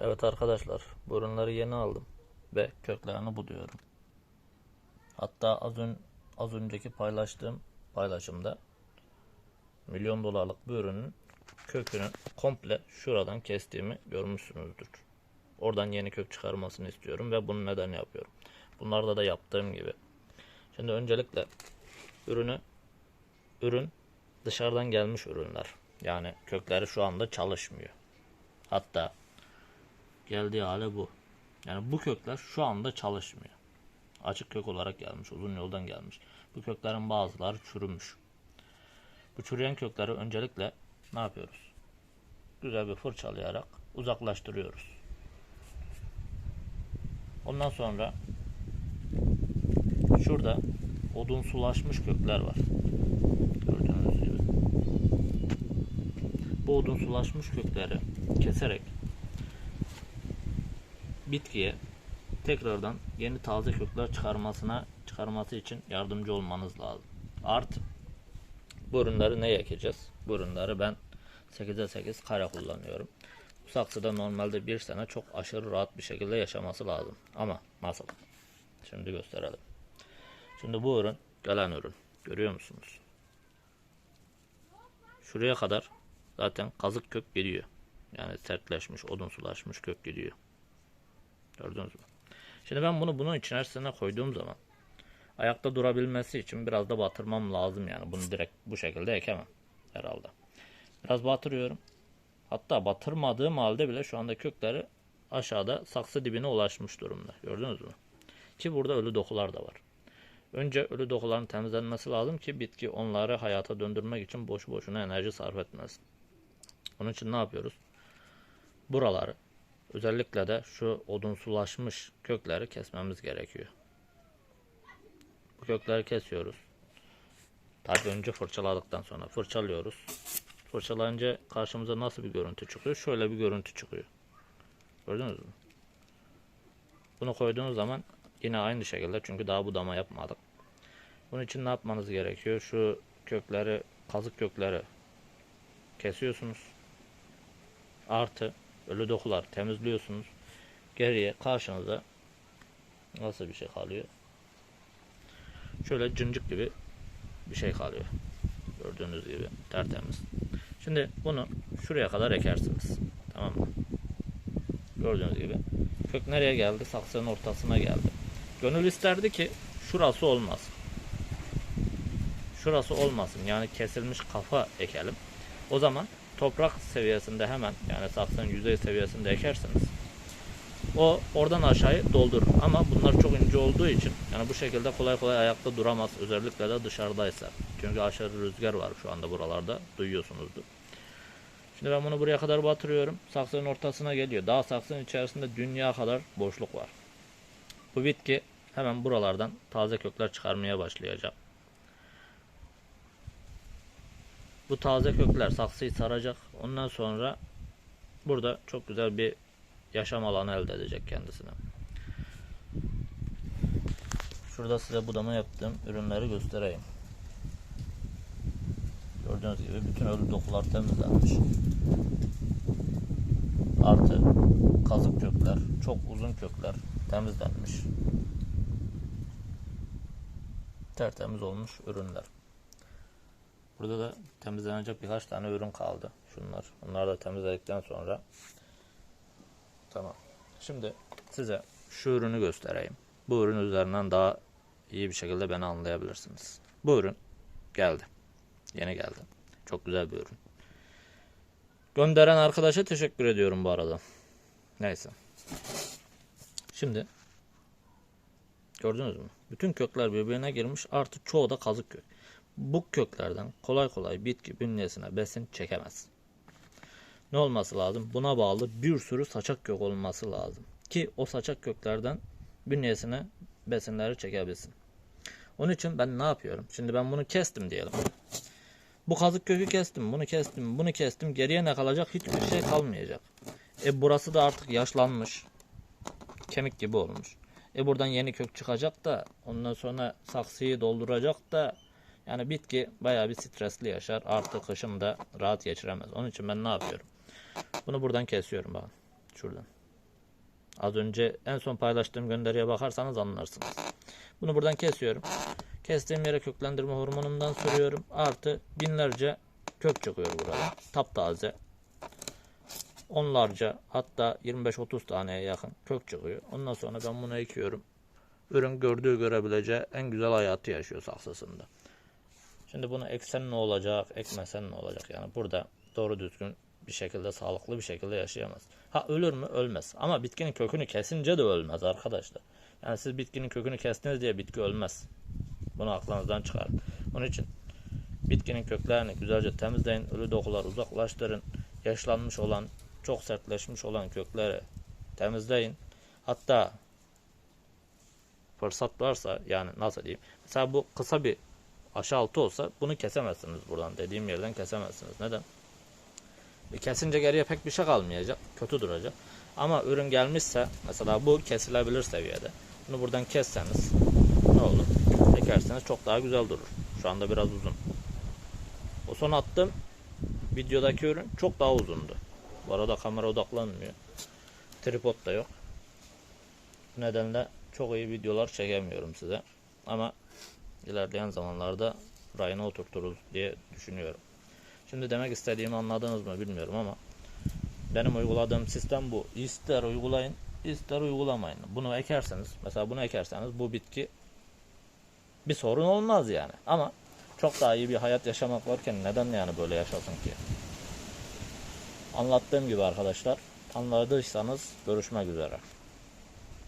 Evet arkadaşlar, bu ürünleri yeni aldım ve köklerini buluyorum. Hatta az, ön, az önceki paylaştığım paylaşımda milyon dolarlık bir ürünün kökünü komple şuradan kestiğimi görmüşsünüzdür. Oradan yeni kök çıkarmasını istiyorum ve bunu neden yapıyorum? Bunlarda da yaptığım gibi. Şimdi öncelikle ürünü ürün dışarıdan gelmiş ürünler. Yani kökleri şu anda çalışmıyor. Hatta geldiği hale bu. Yani bu kökler şu anda çalışmıyor. Açık kök olarak gelmiş, uzun yoldan gelmiş. Bu köklerin bazıları çürümüş. Bu çürüyen kökleri öncelikle ne yapıyoruz? Güzel bir fırçalayarak uzaklaştırıyoruz. Ondan sonra şurada odunsulaşmış kökler var. Gördüğünüz gibi. Bu odunsulaşmış kökleri keserek bitkiye tekrardan yeni taze kökler çıkarmasına çıkarması için yardımcı olmanız lazım. Artı bu ne ekeceğiz? Bu ürünleri ben 8'e 8 kare kullanıyorum. Bu saksıda normalde bir sene çok aşırı rahat bir şekilde yaşaması lazım. Ama nasıl? Şimdi gösterelim. Şimdi bu ürün gelen ürün. Görüyor musunuz? Şuraya kadar zaten kazık kök gidiyor. Yani sertleşmiş, odunsulaşmış kök gidiyor. Gördünüz mü? Şimdi ben bunu bunun içerisine koyduğum zaman ayakta durabilmesi için biraz da batırmam lazım yani. Bunu direkt bu şekilde ekemem herhalde. Biraz batırıyorum. Hatta batırmadığım halde bile şu anda kökleri aşağıda saksı dibine ulaşmış durumda. Gördünüz mü? Ki burada ölü dokular da var. Önce ölü dokuların temizlenmesi lazım ki bitki onları hayata döndürmek için boş boşuna enerji sarf etmesin. Onun için ne yapıyoruz? Buraları özellikle de şu odunsulaşmış kökleri kesmemiz gerekiyor. Bu kökleri kesiyoruz. Tabii önce fırçaladıktan sonra fırçalıyoruz. Fırçalayınca karşımıza nasıl bir görüntü çıkıyor? Şöyle bir görüntü çıkıyor. Gördünüz mü? Bunu koyduğunuz zaman yine aynı şekilde çünkü daha budama yapmadık. Bunun için ne yapmanız gerekiyor? Şu kökleri, kazık kökleri kesiyorsunuz. Artı ölü dokular temizliyorsunuz. Geriye karşınıza nasıl bir şey kalıyor? Şöyle cıncık gibi bir şey kalıyor. Gördüğünüz gibi tertemiz. Şimdi bunu şuraya kadar ekersiniz. Tamam mı? Gördüğünüz gibi. Kök nereye geldi? Saksının ortasına geldi. Gönül isterdi ki şurası olmaz. Şurası olmasın. Yani kesilmiş kafa ekelim. O zaman toprak seviyesinde hemen yani saksının yüzey seviyesinde ekersiniz. O oradan aşağıya doldurur. Ama bunlar çok ince olduğu için yani bu şekilde kolay kolay ayakta duramaz. Özellikle de dışarıdaysa. Çünkü aşırı rüzgar var şu anda buralarda. Duyuyorsunuzdur. Şimdi ben bunu buraya kadar batırıyorum. Saksının ortasına geliyor. Daha saksının içerisinde dünya kadar boşluk var. Bu bitki hemen buralardan taze kökler çıkarmaya başlayacak. Bu taze kökler saksıyı saracak. Ondan sonra burada çok güzel bir yaşam alanı elde edecek kendisine. Şurada size budama yaptığım ürünleri göstereyim. Gördüğünüz gibi bütün ölü dokular temizlenmiş. Artı kazık kökler, çok uzun kökler temizlenmiş. Tertemiz olmuş ürünler. Burada da temizlenecek birkaç tane ürün kaldı. Şunlar. Bunları da temizledikten sonra tamam. Şimdi size şu ürünü göstereyim. Bu ürün üzerinden daha iyi bir şekilde beni anlayabilirsiniz. Bu ürün geldi. Yeni geldi. Çok güzel bir ürün. Gönderen arkadaşa teşekkür ediyorum bu arada. Neyse. Şimdi gördünüz mü? Bütün kökler birbirine girmiş artı çoğu da kazık kök. Bu köklerden kolay kolay bitki bünyesine besin çekemez. Ne olması lazım? Buna bağlı bir sürü saçak kök olması lazım. Ki o saçak köklerden bünyesine besinleri çekebilsin. Onun için ben ne yapıyorum? Şimdi ben bunu kestim diyelim. Bu kazık kökü kestim, bunu kestim, bunu kestim. Geriye ne kalacak? Hiçbir şey kalmayacak. E burası da artık yaşlanmış. Kemik gibi olmuş. E buradan yeni kök çıkacak da ondan sonra saksıyı dolduracak da yani bitki bayağı bir stresli yaşar. Artık kışın da rahat geçiremez. Onun için ben ne yapıyorum? Bunu buradan kesiyorum bakın. Şuradan. Az önce en son paylaştığım gönderiye bakarsanız anlarsınız. Bunu buradan kesiyorum. Kestiğim yere köklendirme hormonundan sürüyorum. Artı binlerce kök çıkıyor burada. Taptaze. Onlarca hatta 25-30 taneye yakın kök çıkıyor. Ondan sonra ben bunu ekiyorum. Ürün gördüğü görebileceği en güzel hayatı yaşıyor saksısında. Şimdi bunu eksen ne olacak, ekmesen ne olacak? Yani burada doğru düzgün bir şekilde, sağlıklı bir şekilde yaşayamaz. Ha ölür mü? Ölmez. Ama bitkinin kökünü kesince de ölmez arkadaşlar. Yani siz bitkinin kökünü kestiniz diye bitki ölmez. Bunu aklınızdan çıkarın. Onun için bitkinin köklerini güzelce temizleyin. Ölü dokuları uzaklaştırın. Yaşlanmış olan, çok sertleşmiş olan kökleri temizleyin. Hatta fırsat varsa yani nasıl diyeyim. Mesela bu kısa bir aşağı altı olsa bunu kesemezsiniz buradan. Dediğim yerden kesemezsiniz. Neden? E, Kesince geriye pek bir şey kalmayacak. Kötü duracak. Ama ürün gelmişse mesela bu kesilebilir seviyede. Bunu buradan kesseniz ne olur? Ekerseniz çok daha güzel durur. Şu anda biraz uzun. O son attığım videodaki ürün çok daha uzundu. Bu arada kamera odaklanmıyor. Tripod da yok. Bu nedenle çok iyi videolar çekemiyorum size. Ama ilerleyen zamanlarda rayına oturturuz diye düşünüyorum. Şimdi demek istediğimi anladınız mı bilmiyorum ama benim uyguladığım sistem bu. İster uygulayın, ister uygulamayın. Bunu ekerseniz, mesela bunu ekerseniz bu bitki bir sorun olmaz yani. Ama çok daha iyi bir hayat yaşamak varken neden yani böyle yaşasın ki? Anlattığım gibi arkadaşlar, anladıysanız görüşmek üzere.